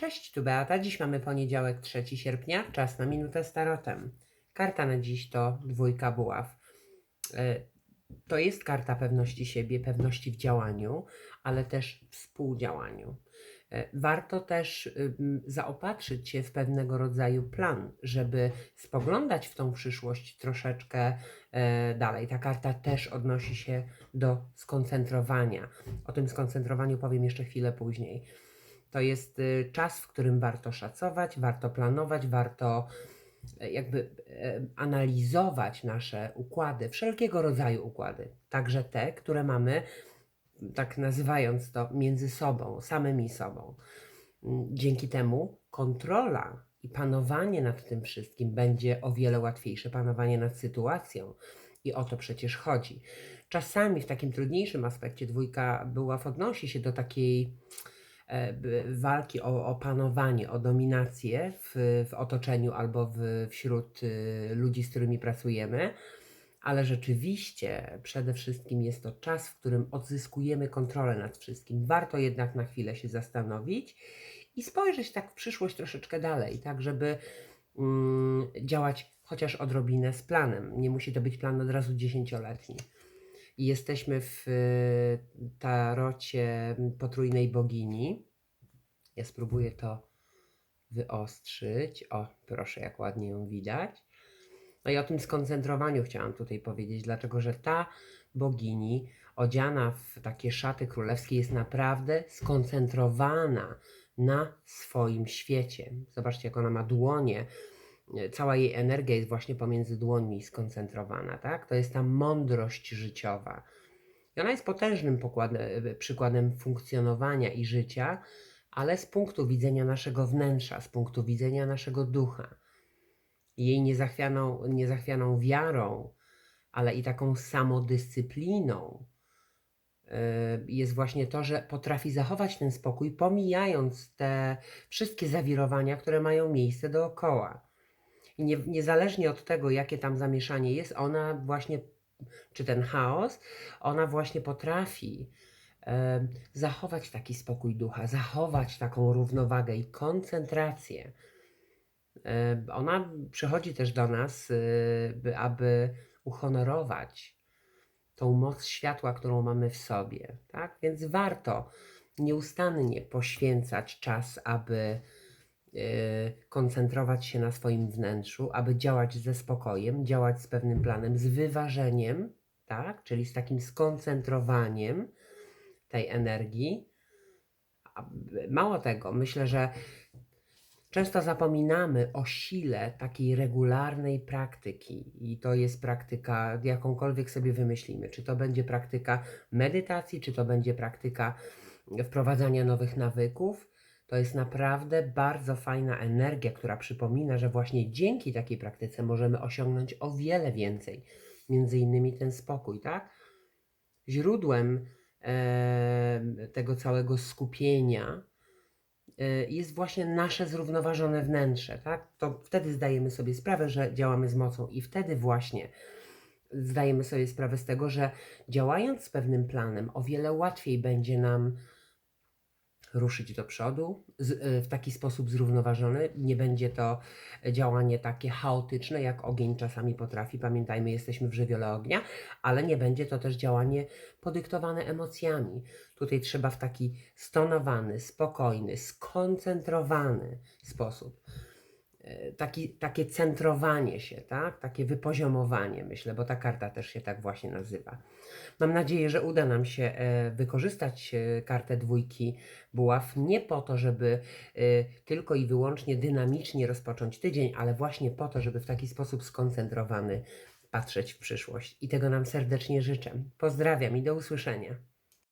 Cześć, tu Beata. Dziś mamy poniedziałek, 3 sierpnia. Czas na minutę z tarotem. Karta na dziś to dwójka buław. E, To jest karta pewności siebie, pewności w działaniu, ale też współdziałaniu. E, Warto też zaopatrzyć się w pewnego rodzaju plan, żeby spoglądać w tą przyszłość troszeczkę e, dalej. Ta karta też odnosi się do skoncentrowania. O tym skoncentrowaniu powiem jeszcze chwilę później. To jest y, czas, w którym warto szacować, warto planować, warto e, jakby e, analizować nasze układy, wszelkiego rodzaju układy, także te, które mamy, tak nazywając to, między sobą, samymi sobą. Mm, Dzięki temu kontrola i panowanie nad tym wszystkim będzie o wiele łatwiejsze, panowanie nad sytuacją. I o to przecież chodzi. Czasami w takim trudniejszym aspekcie dwójka była odnosi się do takiej walki o, o panowanie, o dominację w, w otoczeniu albo w, wśród y, ludzi, z którymi pracujemy, ale rzeczywiście przede wszystkim jest to czas, w którym odzyskujemy kontrolę nad wszystkim. Warto jednak na chwilę się zastanowić i spojrzeć tak w przyszłość troszeczkę dalej, tak żeby mm, działać chociaż odrobinę z planem. Nie musi to być plan od razu dziesięcioletni. Jesteśmy w y, tarocie potrójnej bogini. Ja spróbuję to wyostrzyć. O, proszę, jak ładnie ją widać. No i o tym skoncentrowaniu chciałam tutaj powiedzieć, dlatego że ta bogini odziana w takie szaty królewskie jest naprawdę skoncentrowana na swoim świecie. Zobaczcie, jak ona ma dłonie. Cała jej energia jest właśnie pomiędzy dłońmi skoncentrowana, tak? To jest ta mądrość życiowa. I ona jest potężnym przykładem funkcjonowania i życia, ale z punktu widzenia naszego wnętrza, z punktu widzenia naszego ducha. Jej niezachwianą, niezachwianą wiarą, ale i taką samodyscypliną yy, jest właśnie to, że potrafi zachować ten spokój, pomijając te wszystkie zawirowania, które mają miejsce dookoła. I nie, niezależnie od tego, jakie tam zamieszanie jest, ona właśnie, czy ten chaos, ona właśnie potrafi e, zachować taki spokój ducha, zachować taką równowagę i koncentrację. Ona przychodzi też do nas, by, aby uhonorować tą moc światła, którą mamy w sobie. Tak? Więc warto nieustannie poświęcać czas, aby y, koncentrować się na swoim wnętrzu, aby działać ze spokojem, działać z pewnym planem, z wyważeniem, tak? czyli z takim skoncentrowaniem tej energii. Mało tego, myślę, że często zapominamy o sile takiej regularnej praktyki, i to jest praktyka, jakąkolwiek sobie wymyślimy. Czy to będzie praktyka medytacji, czy to będzie praktyka wprowadzania nowych nawyków. To jest naprawdę bardzo fajna energia, która przypomina, że właśnie dzięki takiej praktyce możemy osiągnąć o wiele więcej. Między innymi ten spokój, tak? Źródłem em, tego całego skupienia e, jest właśnie nasze zrównoważone wnętrze, tak? To wtedy zdajemy sobie sprawę, że działamy z mocą i wtedy właśnie zdajemy sobie sprawę z tego, że działając z pewnym planem, o wiele łatwiej będzie nam ruszyć do przodu z, y, w taki sposób zrównoważony. Nie będzie to działanie takie chaotyczne, jak ogień czasami potrafi. Pamiętajmy, jesteśmy w żywiole ognia, ale nie będzie to też działanie podyktowane emocjami. Tutaj trzeba w taki stonowany, spokojny, skoncentrowany sposób. Y, Taki, takie centrowanie się, tak? takie wypoziomowanie, myślę, bo ta karta też się tak właśnie nazywa. Mam nadzieję, że uda nam się e, wykorzystać e, kartę dwójki buław nie po to, żeby e, tylko i wyłącznie dynamicznie rozpocząć tydzień, ale właśnie po to, żeby w taki sposób skoncentrowany patrzeć w przyszłość. I tego nam serdecznie życzę. Pozdrawiam i do usłyszenia.